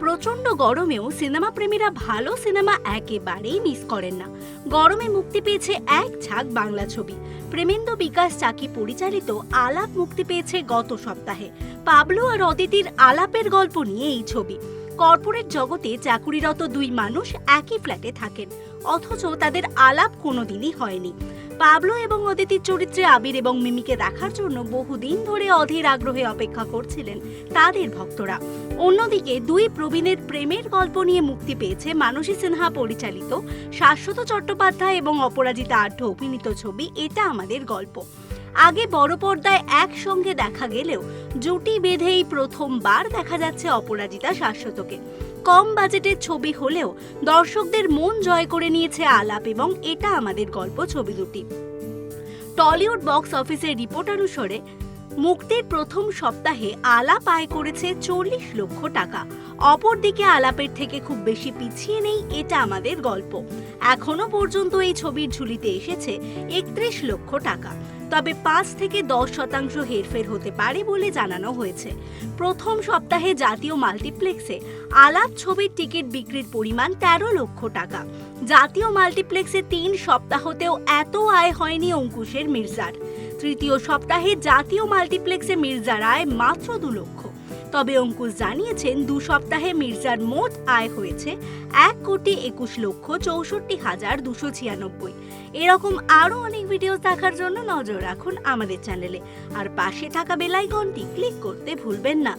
প্রচণ্ড গরমেও সিনেমা প্রেমীরা ভালো সিনেমা একেবারেই মিস করেন না। গরমে মুক্তি পেয়েছে এক ঝাঁক বাংলা ছবি। প্রেমেন্দ্র বিকাশ চাকি পরিচালিত আলাপ মুক্তি পেয়েছে গত সপ্তাহে। পাবলো আর অদিতির আলাপের গল্প নিয়ে এই ছবি। কর্পোরেট জগতে চাকুরিরত দুই মানুষ একই ফ্ল্যাটে থাকেন। অথচ তাদের আলাপ কোনোদিনই হয়নি। পাবলো এবং অদিতির চরিত্রে আবির এবং মিমিকে দেখার জন্য বহুদিন ধরে অধীর আগ্রহে অপেক্ষা করছিলেন তাদের ভক্তরা। অন্যদিকে দুই প্রবীণের প্রেমের গল্প নিয়ে মুক্তি পেয়েছে মানসী সিনহা পরিচালিত শাশ্বত চট্টোপাধ্যায় এবং অপরাজিতা আঢ্য অভিনীত ছবি এটা আমাদের গল্প। আগে বড় পর্দায় একসঙ্গে দেখা গেলেও জুটি বেঁধেই প্রথমবার দেখা যাচ্ছে অপরাজিতা শাশ্বতকে। কম বাজেটের ছবি হলেও দর্শকদের মন জয় করে নিয়েছে আলাপ এবং এটা আমাদের গল্প ছবি দুটি। টলিউড বক্স অফিসের রিপোর্ট অনুসারে মুক্তির প্রথম সপ্তাহে আলাপ আয় করেছে চল্লিশ লক্ষ টাকা। অপরদিকে আলাপের থেকে খুব বেশি পিছিয়ে নেই এটা আমাদের গল্প। এখনও পর্যন্ত এই ছবির ঝুলিতে এসেছে একত্রিশ লক্ষ টাকা। তবে পাঁচ থেকে দশ শতাংশ হেরফের হতে পারে বলে জানানো হয়েছে। প্রথম সপ্তাহে জাতীয় মাল্টিপ্লেক্সে আলাপ ছবির টিকিট বিক্রির পরিমাণ তেরো লক্ষ টাকা। জাতীয় মাল্টিপ্লেক্সে তিন সপ্তাহতেও এত আয় হয়নি অঙ্কুশের মির্জার। তৃতীয় সপ্তাহে জাতীয় মাল্টিপ্লেক্সে মির্জার আয় মাত্র দু লক্ষ। তবে অঙ্কুশ জানিয়েছেন, দু সপ্তাহে মির্জার মোট আয় হয়েছে এক কোটি একুশ লক্ষ চৌষট্টি হাজার দুশো ছিয়ানব্বই। এরকম আরও অনেক ভিডিও দেখার জন্য নজর রাখুন আমাদের চ্যানেলে আর পাশে থাকা বেলাইকনটি ক্লিক করতে ভুলবেন না।